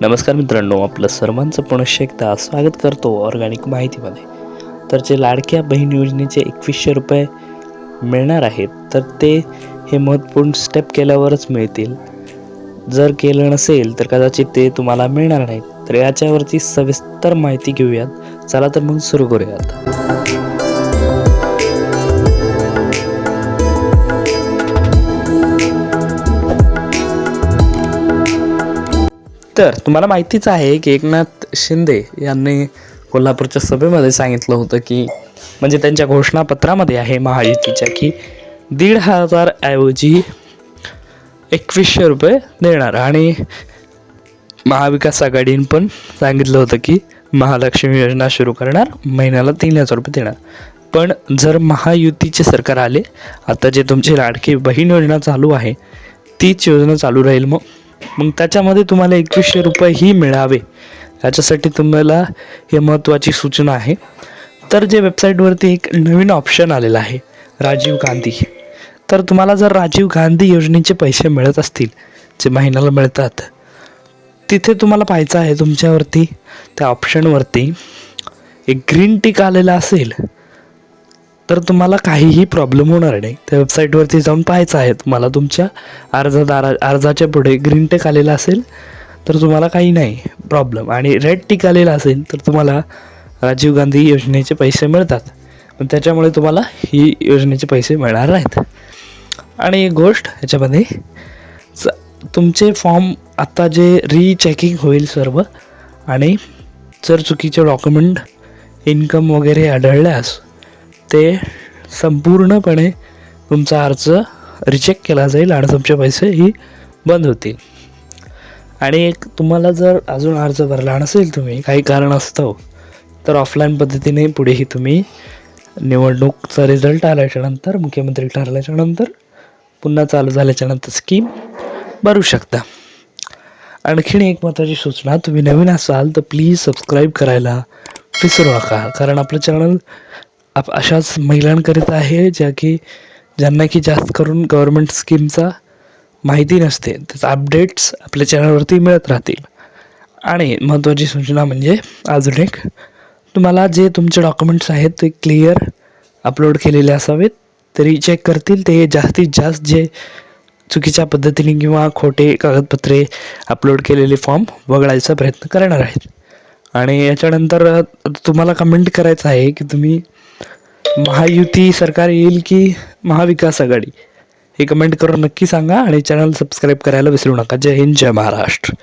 नमस्कार मित्रांनो आपलं सर्वांचं पुनश्च एकदा स्वागत करतो ऑर्गॅनिक माहितीमध्ये. तर जे लाडक्या बहीण योजनेचे एकवीसशे रुपये मिळणार आहेत तर ते हे महत्त्वपूर्ण स्टेप केल्यावरच मिळतील. जर केलं नसेल तर कदाचित ते तुम्हाला मिळणार नाहीत. तर याच्यावरती सविस्तर माहिती घेऊयात. चला तर मग सुरू करूयात. तर तुम्हाला माहितीच आहे की एकनाथ शिंदे यांनी कोल्हापूरच्या सभेमध्ये सांगितलं होतं की म्हणजे त्यांच्या घोषणापत्रामध्ये आहे महायुतीच्या की दीड हजार ऐवजी एकवीसशे रुपये देणार. आणि महाविकास आघाडीने पण सांगितलं होतं की महालक्ष्मी योजना सुरू करणार महिन्याला तीन हजार रुपये देणार. पण जर महायुतीचे सरकार आले आता जे तुमची लाडकी बहीण योजना चालू आहे तीच योजना चालू राहील मग? मग त्याच्यामध्ये तुम्हाला एकवीसशे रुपये ही मिळावे. याच्यासाठी तुम्हाला हे महत्त्वाची सूचना आहे. तर जे वेबसाईटवरती एक नवीन ऑप्शन आलेला आहे राजीव गांधी. तर तुम्हाला जर राजीव गांधी योजनेचे पैसे मिळत असतील जे महिन्याला मिळतात तिथे तुम्हाला पाहायचं आहे तुमच्यावरती त्या ऑप्शनवरती एक ग्रीन टिक आलेला असेल तर तुम्हाला काहीही प्रॉब्लेम होणार नाही. त्या वेबसाईटवरती जाऊन पाहायचं आहे. तुम्हाला तुमच्या अर्जदारा अर्जाच्या पुढे ग्रीन टेक आलेला असेल तर तुम्हाला काही नाही. प्रॉब्लेम आणि रेड टिक आलेला असेल तर तुम्हाला राजीव गांधी योजनेचे पैसे मिळतात. पण त्याच्यामुळे तुम्हाला ही योजनेचे पैसे मिळणार नाहीत. आणि एक गोष्ट ह्याच्यामध्ये स तुमचे फॉर्म आत्ता जे रीचेकिंग होईल सर्व आणि जर चुकीचे डॉक्युमेंट इन्कम वगैरे आढळल्यास ते संपूर्णपणे तुमचा अर्ज रिचेक केला जाईल आणि तुमचे पैसेही बंद होतील. आणि एक तुम्हाला जर अजून अर्ज भरला नसेल तुम्ही काही कारण असतं तर ऑफलाईन पद्धतीने पुढेही तुम्ही निवडणूकचा रिझल्ट आल्याच्यानंतर मुख्यमंत्री ठरल्याच्यानंतर पुन्हा चालू झाल्याच्यानंतर स्कीम भरू शकता. आणखीन एक महत्त्वाची सूचना तुम्ही नवीन असाल तर प्लीज सबस्क्राईब करायला विसरू नका कारण आपलं चॅनल आप अशाच महिलांकरिता आहे ज्या की ज्यांना की जास्त करून गव्हर्मेंट स्कीमचा माहिती नसते. त्याचा अपडेट्स आपल्या चॅनलवरती मिळत राहतील. आणि महत्त्वाची सूचना म्हणजे अजून एक तुम्हाला जे तुमचे डॉक्युमेंट्स आहेत ते क्लिअर अपलोड केलेले असावेत तरी चेक करतील. ते जास्तीत जास्त जे चुकीच्या पद्धतीने किंवा खोटे कागदपत्रे अपलोड केलेले फॉर्म वगळायचा प्रयत्न करणार आहेत. आणि याच्यानंतर तुम्हाला कमेंट करायचं आहे की तुम्ही महायुती सरकार येईल की महाविकास आघाडी? हे कमेंट करून नक्की सांगा आणि चॅनल सबस्क्राईब करायला विसरू नका. जय हिंद जय महाराष्ट्र.